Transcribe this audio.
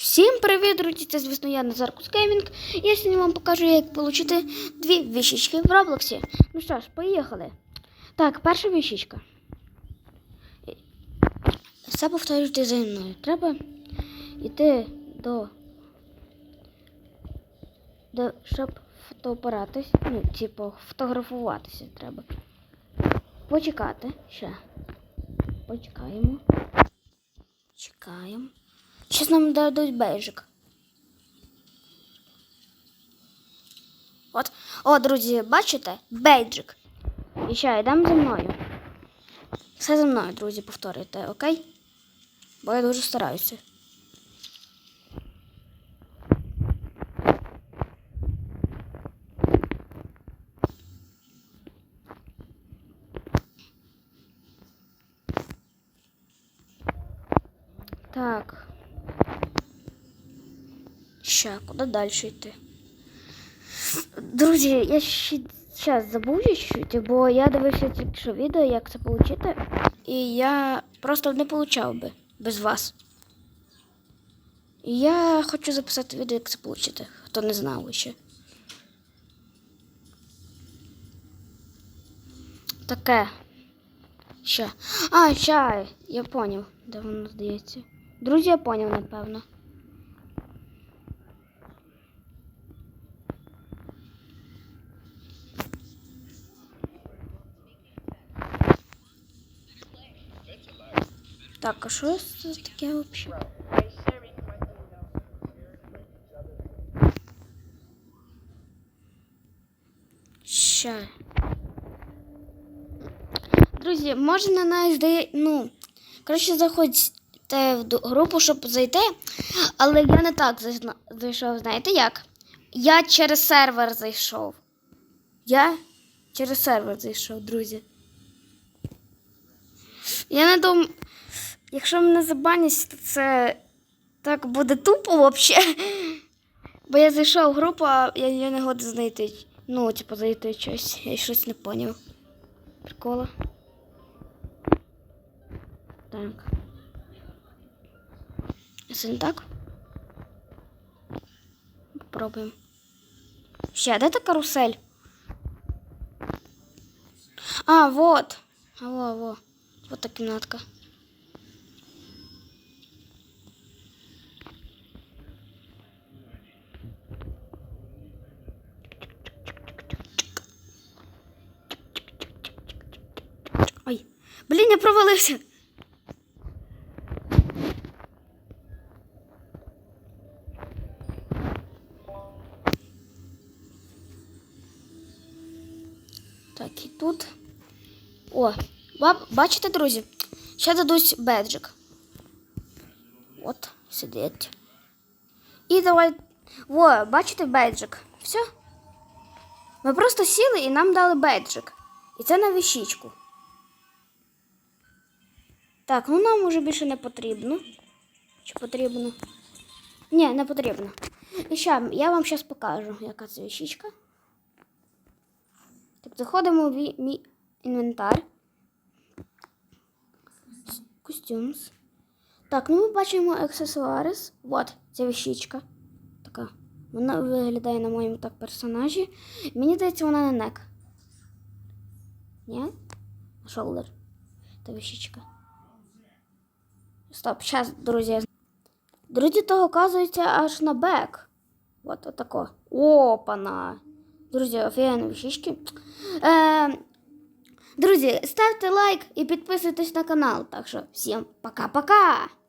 Всім привіт, друзі! Це звісно я Назар Кускеймінг. Я сьогодні вам покажу, як отримати дві вішечки в Роблоксі. Ну що ж, поїхали. Так, перша вішечка. Все повторюйте за мною. Треба йти до. до щоб фотоапаратись. Ну, типу, фотографуватися треба. Почекати ще. Почекаємо. Чекаємо. Щас нам дадуть бейджик. От, о, друзі, бачите? Бейджик. І ще йдемо за мною. Все за мною, друзі, повторюйте, окей? Бо я дуже стараюся. Так. Ща, куди далі йти? Друзі, я ще зараз забув бо я дивився тільки що відео, як це отримати, і я просто не получав би без вас. І я хочу записати відео, як це отримати, хто не знав ще. Таке. Ще. А, ща, я поняв, де воно здається. Друзі, я поняв, напевно. Так, а що це таке взагалі? Ще. Друзі, можна навіть здає... ну, коротше, заходьте в групу, щоб зайти, але я не так зайшов, знаєте як? Я через сервер зайшов. Я через сервер зайшов, друзі. Я не думаю, якщо мене забанять, то це так буде тупо взагалі. Бо я зайшов в групу, а я, я не годен знайти. Ну, типу, зайти щось. Я щось не поняв. Прикола. Так. Це не так? Попробуємо. Ще, де та карусель? А, вот. А, во, во. Вот та кімнатка. Блін, я провалився. Так, і тут. О, бачите, друзі? Ще дадуть беджик. От, сидить. І давай. Во, бачите беджик? Все. Ми просто сіли і нам дали беджик. І це на віщичку. Так, ну нам уже більше не потрібно. Чи потрібно? Ні, не потрібно. І ще я вам зараз покажу, яка це віщичка. Так, заходимо в мій- інвентар. Костюмс. Так, ну ми бачимо аксесуарис. Вот, ця віщичка. Така. Вона виглядає на моєму так персонажі. Мені здається, вона не нек. Ні? Шолдер. Та віщичка. Стоп, зараз, друзі. Друзі, то оказується аж на бек. Вот отако. Опана. Друзі, офігенні вішечки. Е, друзі, ставте лайк і підписуйтесь на канал. Так що всім пока-пока!